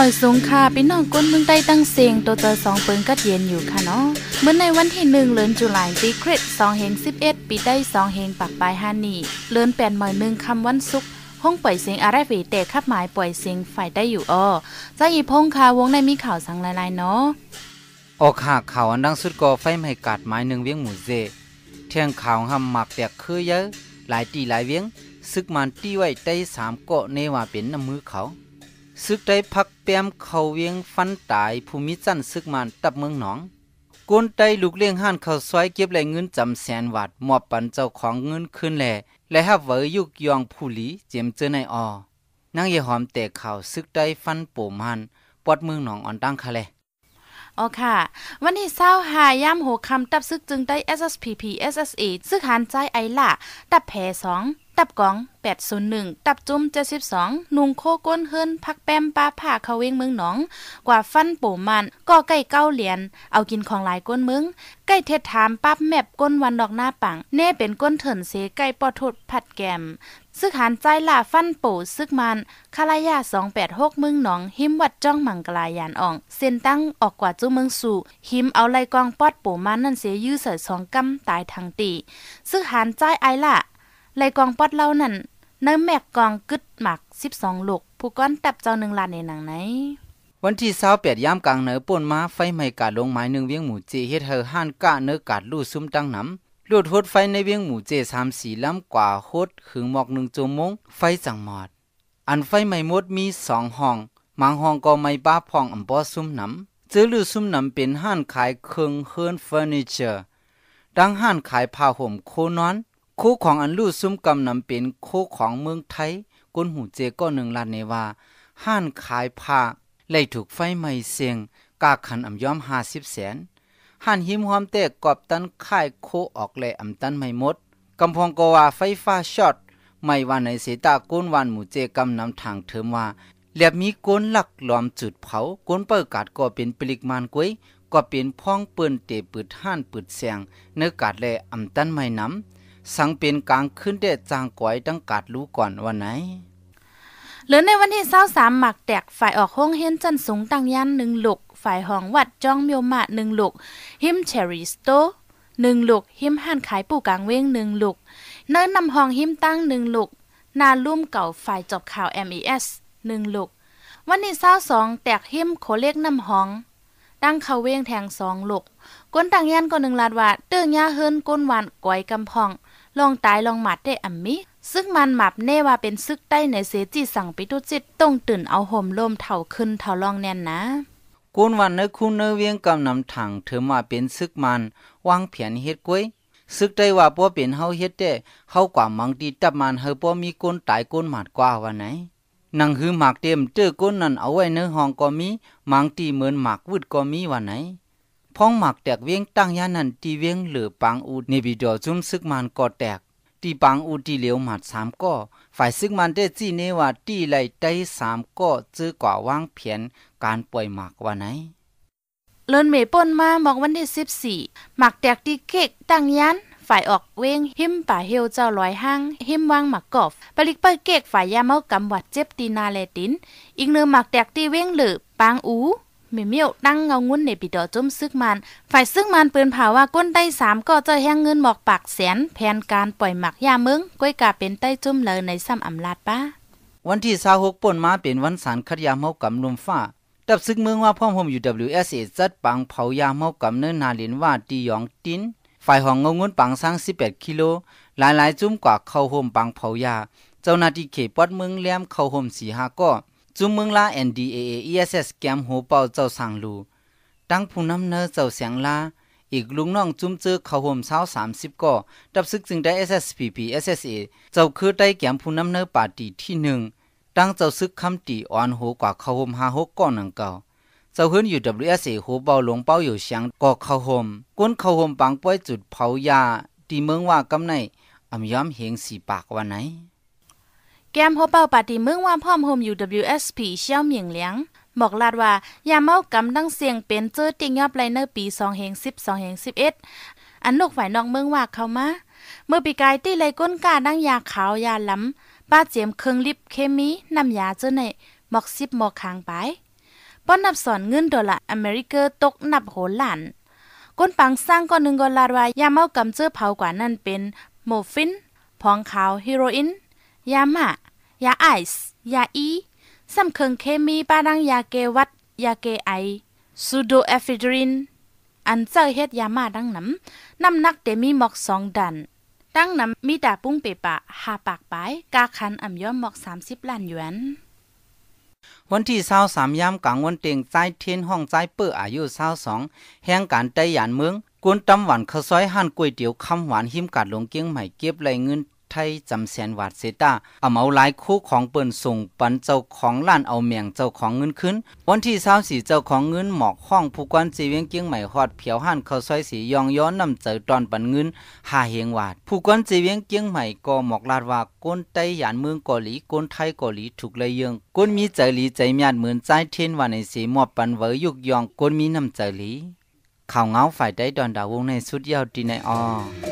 หมอยสูงค่ะพี่น้องก้นเมืองได้ตั้งเสียงตัวเจอสองปืนกัดเย็นอยู่ค่ะเนาะเมื่อในวันที่หนึ่งเลือนจุลายปีคริสสองเฮงสิบเอ็ดปีได้สองเฮงปากปลายฮานี่เลือนแปดหมอยหนึ่งคำวันศุกร์ห้องปล่อยเสียงอะไรฝีแต่ขับหมายปล่อยเสียงฝ่ายได้อยู่อ้อจ้าอีพงค่ะวงในมีข่าวสังลายๆเนาะออกหากข่าวอันดังสุดก็ไฟไม่กาดไม้หนึ่งเวียงหมูเจเที่ยงข่าวหำหมักแตกคือเยอะ หลายตีหลายเวียงซึกมันตีไว้ได้สามเกาะเนว่าเป็นน้ำมือเขา ซึกได้พักแปมเขาเวียงฟันตายภูมิจันซึกมันตับเมืองหนองกวนไตลูกเลี้ยงห้านเขาซอยเก็บแหล่เงินจำแสนวัดมอบปันเจ้าของเงินคืนแหล่และฮับเวยุกยองผู้หลีเจียมเจอในออนางเยหอมแตกข่าวซึกได้ฟันโป่มันปอดเมืองหนองอ่อนตั้งคะแลอ๋อค่ะ วันที่เศร้าหาย่ำหัวคำตับซึกจึงได้ SSPP SSA ซึกหันใจไอล่ะตับแผสอง ตับกอง 801 ตับจุ้ม 72 นุงโคก้นเฮิรนพักแป้มป้าผ่าเขาเวงเมืองหนอง กว่าฟันโปมันก็ใกล้เก้าเหรียญเอากินของหลายก้นเมืองใกล้เทศถามปั๊บแมบก้นวันดอกหน้าปังเน่เป็นก้นเถินเสใกล้ปอทดผัดแกมซึกหันใจล่าฟันโปซึกมันคาลายา286เมืองหนอง หิมวัดจ้องมังกลายานอ่อง เส้นตั้งออกกว่าจุ้เมืองสู่ หิมเอาไลกองปอดโปมันนั่นเสียยื้อเสยสองกำตายทางตีซึกหันใจไอล่ะ ไลกองปอดเล่านั่นเนื้อแมกกองกึดหมัก 12 ลูก ผู้ก้อนตับเจ้าหนึ่งลานในหนังไหน วันที่เศร้าแปดยามกลางเหนือป่นมาไฟไหม้กาดลงไม้หนึ่งเวียงหมูเจเฮ็ดเฮอห้านกะเนื้อกาดลู่ซุ้มตั้งน้ำลูดหดไฟในเวียงหมูเจสามสีล้ำกว่าหดขึงหมอกหนึ่งจมงไฟจังหมอด อันไฟไหม้หมดมีสองห้องมางห้องก็ไม่บ้าพองอำปอซุ้มน้ำเจอลู่ซุ้มน้ำเป็นห้านขายเครื่องเฮิร์นเฟอร์นิเจอร์ดังห้านขายผ้าห่มโคนอน คู่ของอันลู่ซุ้มกำนำเป็นคู่ของเมืองไทยกุนหูเจก็หนึ่งลานเนว่าห้านขายผ้าเลยถูกไฟไหม้เสียงกาขันอ่ำย้อมห้าสิบแสนห้านหิมหอมเตะกอบตันค่ายโคออกเลยอ่ำตันไม่หมดกำพองก็ว่าไฟฟ้าช็อตไม่ว่าในเสตาก้นวันหมูเจกำนำทางเถิมว่าเหลียบมีก้นหลักหลอมจุดเผาก้นเปิดกาดก็เป็นปลิกมันกุ้ยก็เป็นพ้องเปิ้นเตะปืดห้านปืดแสงเนื้อกาดเลยอ่ำตันไม่น้ำ สังเป็นกลางขึ้นเดจางกวยตั้งกาดรู้ก่อนวันไหนหรือในวันที่เศร้าสามหมักแตกฝ่ายออกห้องเฮียนจันสูงตังยันหนึ่งลุกฝ่ายห้องวัดจ้องเมียวมาหนึ่งลุกหิมเชอริสโตหนึ่งลุกหิมห่านขายปู่กลางเว้งหนึ่งลุกเนินนำห้องหิมตั้งหนึ่งลุกนาลุ่มเก่าฝ่ายจบข่าว MES หนึ่งลุกวันนี้เศร้าสองแตกหิมโคเล็กน้ำห้องตั้งเขาเว้งแทงสองลุกก้นตังยันก็หนึ่งลาดว่าเตื้อยาเฮิรนก้นหวานก้อยกำพอง ลองตายลองหมัดได้อัมมิซึ่งมันหมับเน่ว่าเป็นซึกใต้ในเสจีสั่งไปตุจิตต้องตื่นเอาห่มลมเท่าขึ้นเท่าลองแน่นนะกูนวันเนคุณเนื้อเวียงกำนำถังเธอมาเป็นซึกมันวางเพียนเฮ็ดกล้วยซึกได้ว่าป้อเป็นเฮาเฮ็ดได้เฮากว่ามังดีตับมันเฮาป้อมีก้นตายก้นหมัดกว่าวันไหนนังหือหมากเต็มเจอก้นนั่นเอาไว้เนื้อห้องก็มีมังตีเหมือนหมากวืดก็มีวันไหน พ้องหมักแตกเวียงตั้งยานันตีเวียงเหลือปังอูเนบิดอจุ้มซึกมันก็แตกตีปังอูตีเหลียวหมัดสามก็ฝ่ายซึกมันได้จีเนว่าตีไหลได้สามก็จื้อกว่าวางเพียนการป่วยหมักว่าไหนเลินเมป่นมาบอกวันที่สิบสี่หมักแตกตีเกกตั้งยัน ฝ่ายออกเว้งหิมป่าเฮวเจ้าลอยห้างหิมวางหมักกอบปลิกเปิเกกฝ่ายยาเมากำวัดเจ็บตีนาเลติน อีกเนื้อหมักแตกตีเวงหรือปางอู เมียเมียวตั้งเงางุ้นในปิดอจุ้มซึกมัน ฝ่ายซึกมันเปืนเผาว่าก้นได้สามก็จะแห้งเงินหมอกปากแสน แผนการปล่อยหมักยามึงก้อยกาเป็นใต้จุ้มเลยในซ้ำอำลาดป้า วันที่สาหกป่นมาเป็นวันสารคัดยาเมากำนุมฟ้าดับซึกเมืองว่าพ่อผมอยู่ WSA จัดปังเผายาเมากำเนินนาลินว่าตียองตินฝ่ายห้องเงางุ้นปังสร้าง18กิโลหลายๆจุ้มกว่าเข้าโฮมปังเผายา เจ้าหน้าที่เขตปอดเมืองเลี้ยมเข้าโฮมสีหาก็ จุมเมืองลา NDAA ESS แกมโหเป่าเจ้าสังลูตั้งผู้นำเนอเจ้าเสียงลา อีกลุงน้องจุ้มเจอเขาห่มเช้าสามสิบก็ดับซึกจึงได้ SSPP SSA เจ้าคือได้แกมผู้นำเนอปาตีที่หนึ่งตั้งเจ้าซึกคำตีอ่อนโหกว่าเขาห่มห้าหกก้อนหนังเก่าเจ้าหื้นอยู่ WSA โหเบาหลงเป้าอยู่เสียงก็เขาห่มก้นเขาห่มปังป้อยจุดเผายาตีเมืองว่ากำในอำย้อมเหงสีปากวันไหน แกมโฮเป้าปาติเมืองว่าพร้อมโฮมอยู่ WSP เชี่ยวเมียงเลียงบอกลาดว่ายาเมากำดังเสียงเป็นเจอติงยอบไลเนอร์ปี2เฮง10 2เฮง11 อันนกฝ่ายนอกเมืองว่าเข้ามา เมื่อปีกายตีไลก้นกาดังยาขาวยาล้ำป้าเจียมเครื่องลิบเคมีน้ำยาเจอในหมอกซิบหมอกคางไปป้อนนับสอนเงินดอลลาร์อเมริกาตกนับโหหลานก้นปังสร้างก้อนหนึ่งก็ลาดว่ายาเมากำเจอเผากว่านั่นเป็นโมฟิน พองขาวฮิโรอินยามะ ยาไอซ์ยาอีสำเคิงเคมีปาดังยาเกวัดยาเกไอซูโดเอฟิดริน อันเจอเฮ็ดยามาดังน้ำน้ำนักเดมีหมอกสองดัน ดังน้ำมีดาปุ้งเปปะหาปากปายกาคันอ่ำย้อมหมอกสามสิบล้านหยวนวันที่เศร้าสามยามกลางวันเตียงใจเทียนห้องใจเปื้ออายุเศร้าสองแห่งการไต้หยานเมืองกวนตำหวานข้าวซอยหั่นก๋วยเตี๋ยวคำหวานหิมกัดลงเกี้ยงใหม่เก็บไรเงิน ไทยจำแสนวาดเซตาเอาเมาหลายคู่ของเปิ้นส่งปันเจ้าของล้านเอาเมียงเจ้าของเงินขึ้น วันที่24เจ้าของเงินหมอกห้องผู้กวนจีเวียงเกียงใหม่ฮอดเผียวหั่นข้าซอยสียองย้อนนำเจอตอนปันเงินหาเฮงวาดผู้กวนจีเวียงเกียงใหม่ก็หมอกลาดว่าก้นไต้หยานเมืองเกาหลีก้นไทยเกาหลีถูกเลยเยิงก้นมีใจหลีใจมียดเหมือนใจเทียนว่าในสีมอบปันเวยุกยองก้นมีนำใจหลีข่าวเงาฝ่ายได้ดอนดาวงในสุดยาวดีในออ